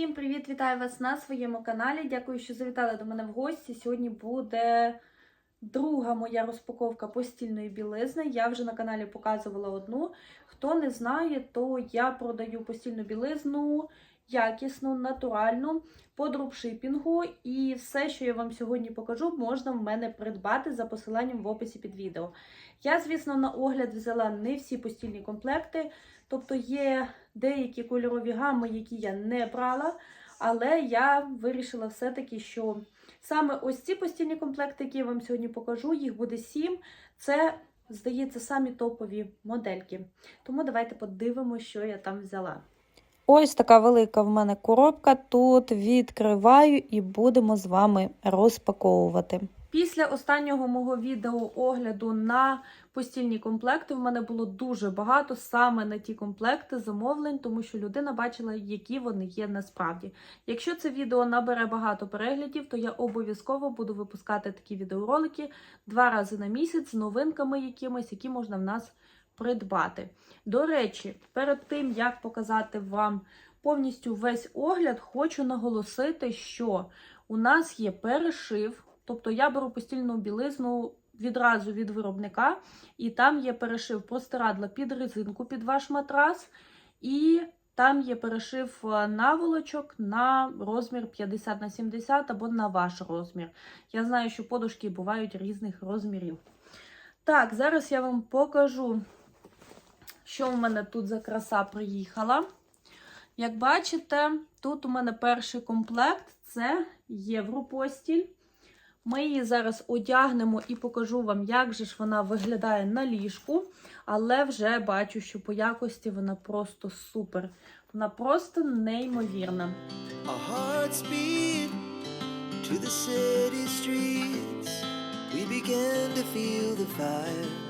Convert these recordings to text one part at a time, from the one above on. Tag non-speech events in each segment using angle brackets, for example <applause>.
Всім привіт! Вітаю вас на своєму каналі. Дякую, що завітали до мене в гості. Сьогодні буде друга моя розпаковка постільної білизни. Я вже на каналі показувала одну. Хто не знає, то я продаю постільну білизну, якісну, натуральну, по дропшипінгу. І все, що я вам сьогодні покажу, можна в мене придбати за посиланням в описі під відео. Я, звісно, на огляд взяла не всі постільні комплекти. Тобто є деякі кольорові гами, які я не брала, але я вирішила все-таки, що саме ось ці постільні комплекти, які я вам сьогодні покажу, їх буде сім. Це, здається, самі топові модельки. Тому давайте подивимося, що я там взяла. Ось така велика в мене коробка. Тут відкриваю і будемо з вами розпаковувати. Після останнього мого відео огляду на постільні комплекти в мене було дуже багато саме на ті комплекти замовлень, тому що людина бачила, які вони є насправді. Якщо це відео набере багато переглядів, то я обов'язково буду випускати такі відеоролики два рази на місяць з новинками якимись, які можна в нас придбати. До речі, перед тим як показати вам повністю весь огляд, хочу наголосити, що у нас є перешив. Тобто я беру постільну білизну відразу від виробника, і там є перешив простирадла під резинку, під ваш матрас, і там є перешив наволочок на розмір 50 на 70 або на ваш розмір. Я знаю, що подушки бувають різних розмірів. Так, зараз я вам покажу, що в мене тут за краса приїхала. Як бачите, тут у мене перший комплект це Європостіль. Ми її зараз одягнемо і покажу вам, як же ж вона виглядає на ліжку. Але вже бачу, що по якості вона просто супер. Вона просто неймовірна. To the city streets. We began to feel the fire.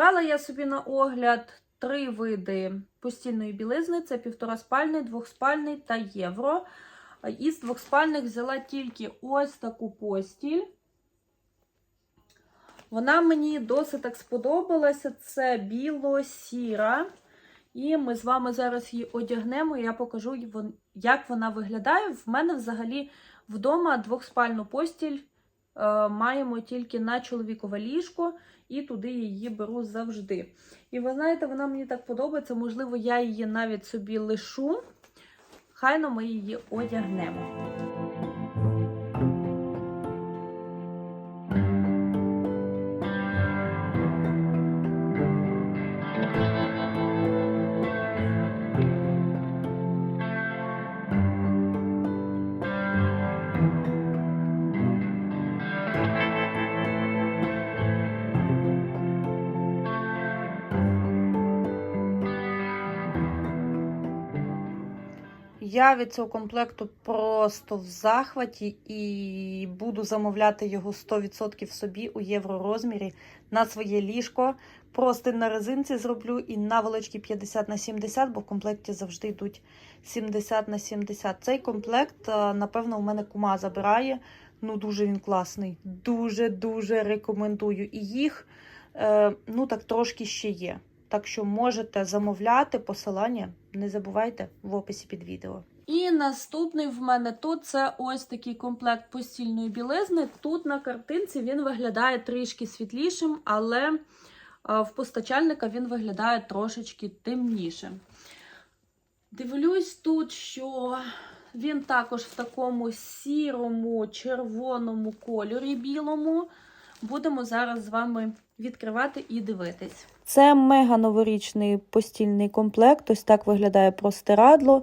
We shine- Брала я собі на огляд три види постільної білизни: це півтораспальний, двохспальний та євро. Із двохспальних взяла тільки ось таку постіль. Вона мені досить так сподобалася. Це біло-сіра. І ми з вами зараз її одягнемо, і я покажу, як вона виглядає. В мене взагалі вдома двохспальну постіль е, маємо тільки на чоловікове ліжко, і туди її беру завжди. І ви знаєте, вона мені так подобається. Можливо, я її навіть собі лишу. Хайно ми її одягнемо. Я від цього комплекту просто в захваті і буду замовляти його 100% собі у євророзмірі на своє ліжко. Просто на резинці зроблю і наволочки 50 на 70, бо в комплекті завжди йдуть 70 на 70. Цей комплект, е, напевно, у мене кума забирає. Ну, дуже він класний. Дуже-дуже рекомендую. І їх, е, ну так, трошки ще є. Так що можете замовляти посилання, не забувайте в описі під відео. І наступний в мене тут це ось такий комплект постільної білизни. Тут на картинці він виглядає трішки світлішим, але е, в постачальника він виглядає трошечки темнішим. Дивлюсь тут, що він також в такому сірому, червоному кольорі білому. Будемо зараз з вами відкривати і дивитись. Це мега новорічний постільний комплект. Ось так виглядає простирадло.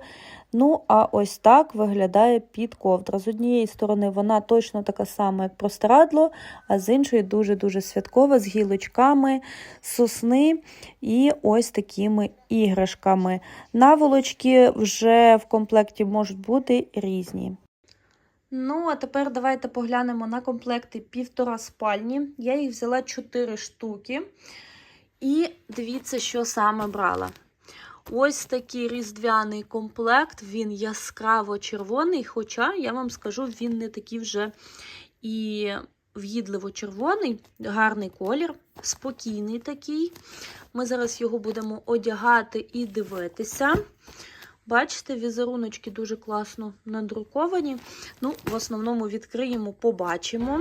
Ну, а ось так виглядає підковдра. З однієї сторони вона точно така сама, як простирадло, а з іншої дуже-дуже святкова, з гілочками, сосни і ось такими іграшками. Наволочки вже в комплекті можуть бути різні. Ну, а тепер давайте поглянемо на комплекти півтора спальні. Я їх взяла 4 штуки. І дивіться, що саме брала. Ось такий різдвяний комплект, він яскраво червоний, хоча, я вам скажу, він не такий вже і в'їдливо червоний, гарний колір, спокійний такий. Ми зараз його будемо одягати і дивитися. Бачите, візеруночки дуже класно надруковані. Ну, в основному відкриємо, побачимо.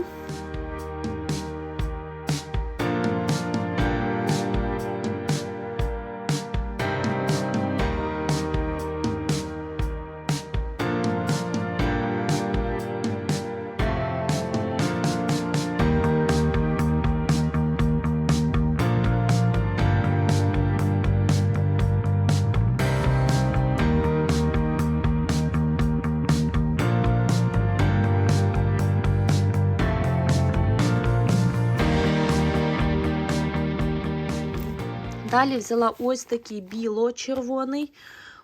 Далі взяла ось такий біло-червоний.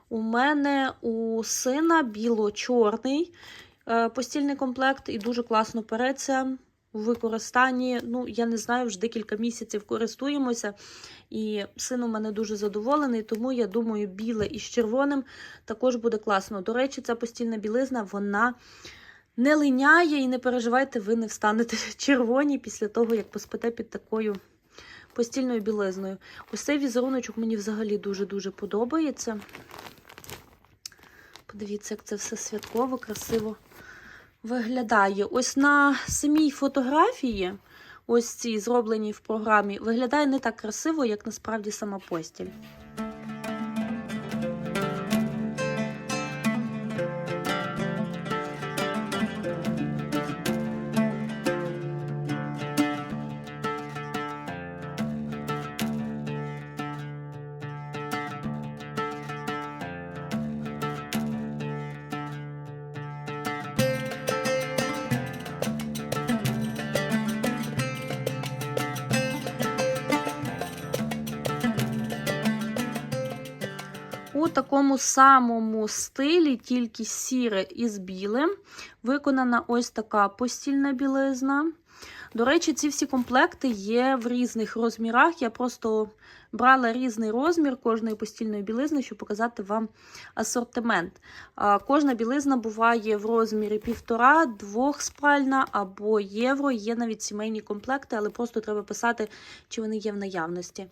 У мене у сина біло-чорний е, постільний комплект і дуже класно переться в використанні. Ну, я не знаю, вже декілька місяців користуємося. І син у мене дуже задоволений, тому я думаю, біле із червоним також буде класно. До речі, ця постільна білизна, вона не линяє і не переживайте, ви не встанете <laughs> червоні після того, як поспите під такою постільною білизною. Ось цей візеруночок мені взагалі дуже-дуже подобається. Подивіться, як це все святково, красиво виглядає. Ось на самій фотографії, ось цій зробленій в програмі, виглядає не так красиво, як насправді сама постіль. У такому самому стилі, тільки сіре із білим, виконана ось така постільна білизна. До речі, ці всі комплекти є в різних розмірах. Я просто брала різний розмір кожної постільної білизни, щоб показати вам асортимент. Кожна білизна буває в розмірі півтора, двохспальна або євро. Є навіть сімейні комплекти, але просто треба писати, чи вони є в наявності.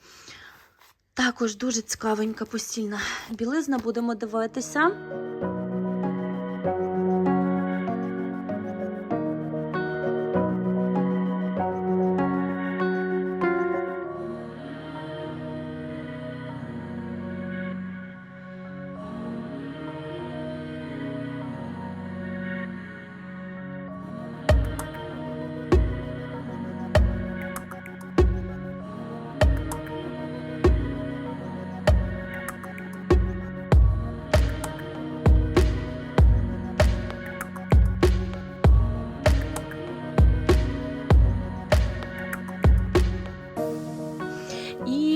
Також дуже цікавенька постільна білизна. Будемо дивитися.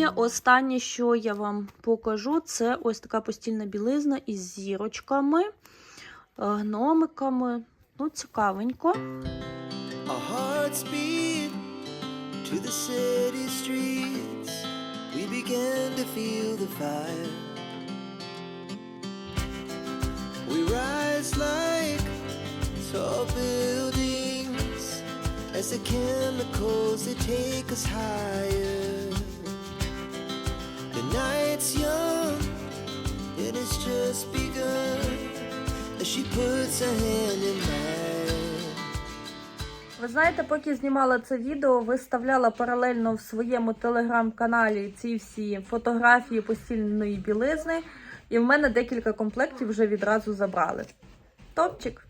Останнє, що я вам покажу, це ось така постільна білизна із зірочками, е, гномиками. Ну, цікавенько. We rise like tall buildings as the chemicals they take us higher. Night's young, it has just begun as she puts her hand in mine. Ви знаєте, поки знімала це відео, виставляла паралельно в своєму телеграм-каналі ці всі фотографії постільної білизни, і в мене декілька комплектів вже відразу забрали. Топчик.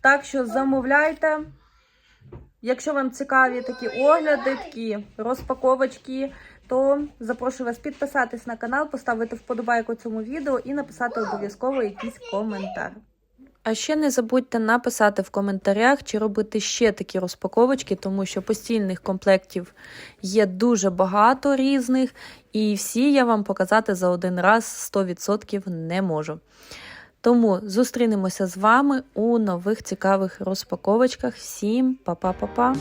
Так що замовляйте, Якщо вам цікаві такі огляди, такі розпаковочки, то запрошую вас підписатись на канал, поставити вподобайку цьому відео і написати обов'язково якийсь коментар. А ще не забудьте написати в коментарях, чи робити ще такі розпаковочки, тому що постільних комплектів є дуже багато різних, і всі я вам показати за один раз 100% не можу. Тому зустрінемося з вами у нових цікавих розпаковочках. Всім па-па-па-па!